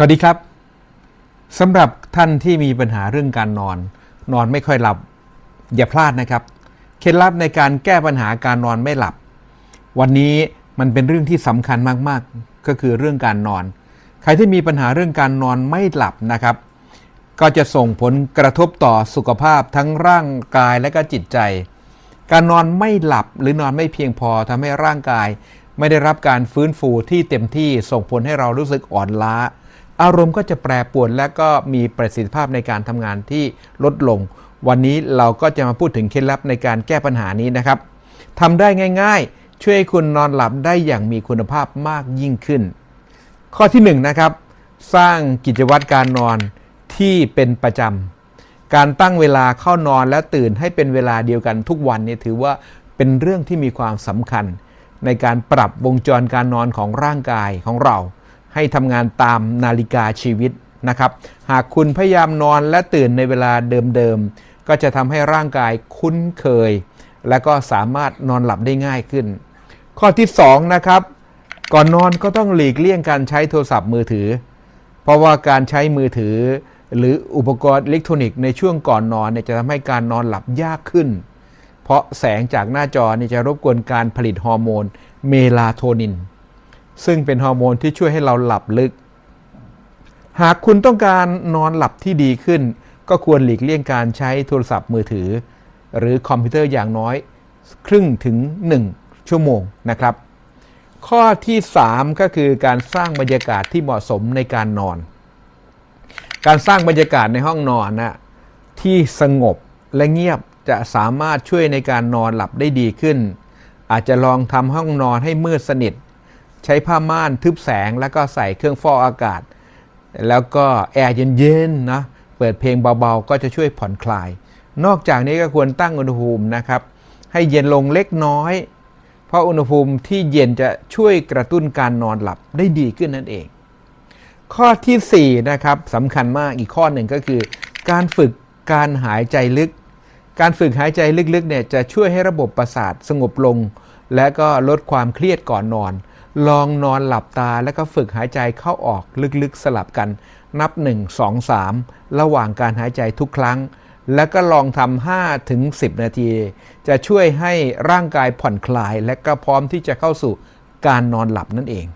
สวัสดีครับสำหรับท่านที่มีปัญหาเรื่องการนอน นอนไม่ค่อยหลับ อย่าพลาดนะครับ เคล็ดลับในการแก้ปัญหาการนอนไม่หลับ วันนี้มันเป็นเรื่องที่สำคัญมากๆ ก็คือเรื่องการนอน ใครที่มีปัญหาเรื่องการนอนไม่หลับนะครับ ก็จะส่งผลกระทบต่อสุขภาพทั้งร่างกายและก็จิตใจ การนอนไม่หลับหรือนอนไม่เพียงพอทำให้ร่างกาย ไม่ได้รับการฟื้นฟูที่เต็มที่ส่งผลให้เรารู้สึกอ่อนล้า อารมณ์ก็จะแปรปรวนและก็มีประสิทธิภาพในการทำงานที่ลดลง วันนี้เราก็จะมาพูดถึงเคล็ดลับในการแก้ปัญหานี้นะครับทำได้ง่ายๆ ช่วยให้คุณนอนหลับได้อย่างมีคุณภาพมากยิ่งขึ้น ข้อที่1นงนะครับ สร้างกิจวัตรการนอนที่เป็นประจำการตั้งเวลาเข้านอนและตื่นให้เป็นเวลาเดียวกันทุกวันเนี่ยถือว่าเป็นเรื่องที่มีความสำคัญ ในการปรับวงจรการนอนของร่างกายของเรา ให้ทำงานตามนาฬิกาชีวิตนะครับ หากคุณพยายามนอนและตื่นในเวลาเดิมๆ ก็จะทำให้ร่างกายคุ้นเคย และก็สามารถนอนหลับได้ง่ายขึ้น ข้อที่2นะครับ ก่อนนอนก็ต้องหลีกเลี่ยงการใช้โทรศัพท์มือถือ เพราะว่าการใช้มือถือ หรืออุปกรณ์อิเล็กทรอนิกส์ในช่วงก่อนนอนเนี่ยจะทำให้การนอนหลับยากขึ้น เพราะแสงจากหน้าจอเนี่ยจะรบกวนการผลิตฮอร์โมนเมลาโทนิน ซึ่งเป็นฮอร์โมนที่ช่วยให้เราหลับลึก หากคุณต้องการนอนหลับที่ดีขึ้น ก็ควรหลีกเลี่ยงการใช้โทรศัพท์มือถือ หรือคอมพิวเตอร์อย่างน้อย ครึ่งถึง 1 ชั่วโมงนะครับ ข้อที่ 3 ก็คือการสร้างบรรยากาศที่เหมาะสมในการนอน การสร้างบรรยากาศในห้องนอนนะที่สงบและเงียบจะสามารถช่วยในการนอนหลับได้ดีขึ้น อาจจะลองทำห้องนอนให้มืดสนิท ใช้ผ้าม่านทึบแสงแล้วก็ใส่เครื่องฟอกอากาศ แล้วก็แอร์เย็นๆนะเปิดเพลงเบาๆ ก็จะช่วยผ่อนคลาย นอกจากนี้ก็ควรตั้งอุณหภูมินะครับ ให้เย็นลงเล็กน้อย เพราะอุณหภูมิที่เย็นจะช่วยกระตุ้นการนอนหลับได้ดีขึ้นนั่นเอง ข้อทีสี่4นะครับสำคัญมากอีกข้อหนึ่งก็คือ การฝึกการหายใจลึก การฝึกหายใจลึกๆเนี่ยจะช่วยให้ระบบประสาทสงบลง และก็ลดความเครียดก่อนนอน ลองนอนหลับตาแล้วก็ฝึกหายใจเข้าออกลึกๆสลับกัน นับ 1 2 3 ระหว่างการหายใจทุกครั้ง แล้วก็ลองทำ5ถึง10 นาที จะช่วยให้ร่างกายผ่อนคลาย และก็พร้อมที่จะเข้าสู่การนอนหลับนั่นเอง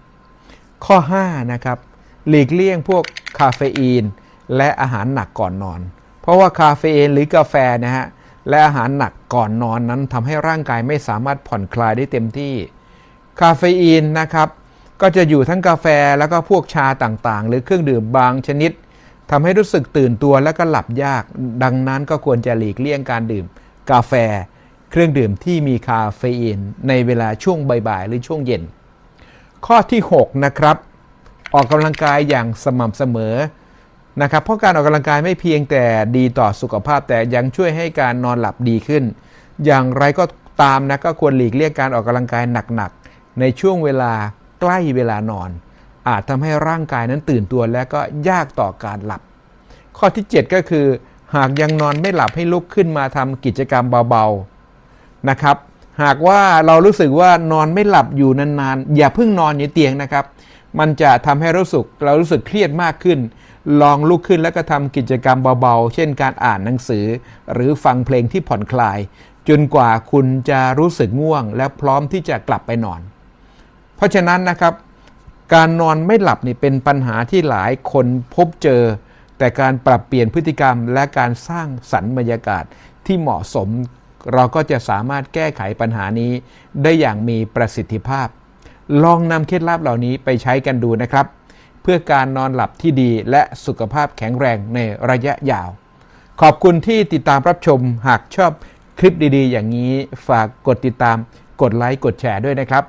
ข้อ 5 นะครับ หลีกเลี่ยงพวกคาเฟอีน และอาหารหนักก่อนนอน เพราะว่าคาเฟอีนหรือกาแฟนะฮะและอาหารหนักก่อนนอนนั้นทำให้ร่างกายไม่สามารถผ่อนคลายได้เต็มที่ คาเฟอีนนะครับ ก็จะอยู่ทั้งกาแฟแล้วก็พวกชาต่างๆ หรือเครื่องดื่มบางชนิดทำให้รู้สึกตื่นตัวและก็หลับยาก ดังนั้นก็ควรจะหลีกเลี่ยงการดื่มกาแฟ เครื่องดื่มที่มีคาเฟอีนในเวลาช่วงบ่ายๆหรือช่วงเย็น ข้อที่ 6 นะครับ ออกกำลังกายอย่างสม่ำเสมอนะครับเพราะการออกกำลังกายไม่เพียงแต่ดีต่อสุขภาพแต่ยังช่วยให้การนอนหลับดีขึ้น อย่างไรก็ตามนะก็ควรหลีกเลี่ยงการออกกำลังกายหนักๆ ในช่วงเวลาใกล้เวลานอน อาจทำให้ร่างกายนั้นตื่นตัวและก็ยากต่อการหลับ ข้อที่ 7 ก็คือ หากยังนอนไม่หลับให้ลุกขึ้นมาทำกิจกรรมเบาๆนะครับ หากว่าเรารู้สึกว่านอนไม่หลับอยู่นานๆ อย่าเพิ่งนอนอยู่เตียงนะครับ มันจะทำให้รู้สึกเรารู้สึกเครียดมากขึ้น ลองลุกขึ้นแล้วก็ทำกิจกรรมเบาๆ เช่นการอ่านหนังสือ หรือฟังเพลงที่ผ่อนคลาย จนกว่าคุณจะรู้สึกง่วง และพร้อมที่จะกลับไปนอน ราะฉะนั้นนะครับการนอนไม่หลับนี่เป็นปัญหาที่หลายคนพบเจอ แต่การปรับเปลี่ยนพฤติกรรม และการสร้างสรรค์บรรยากาศที่เหมาะสม เราก็จะสามารถแก้ไขปัญหานี้ ได้อย่างมีประสิทธิภาพ ลองนำเคล็ดลับเหล่านี้ไปใช้กันดูนะครับ เพื่อการนอนหลับที่ดีและสุขภาพแข็งแรงในระยะยาว ขอบคุณที่ติดตามรับชมหากชอบคลิปดีๆ อย่างนี้ฝากกดติดตามกดไลค์กดแชร์ด้วยนะครับ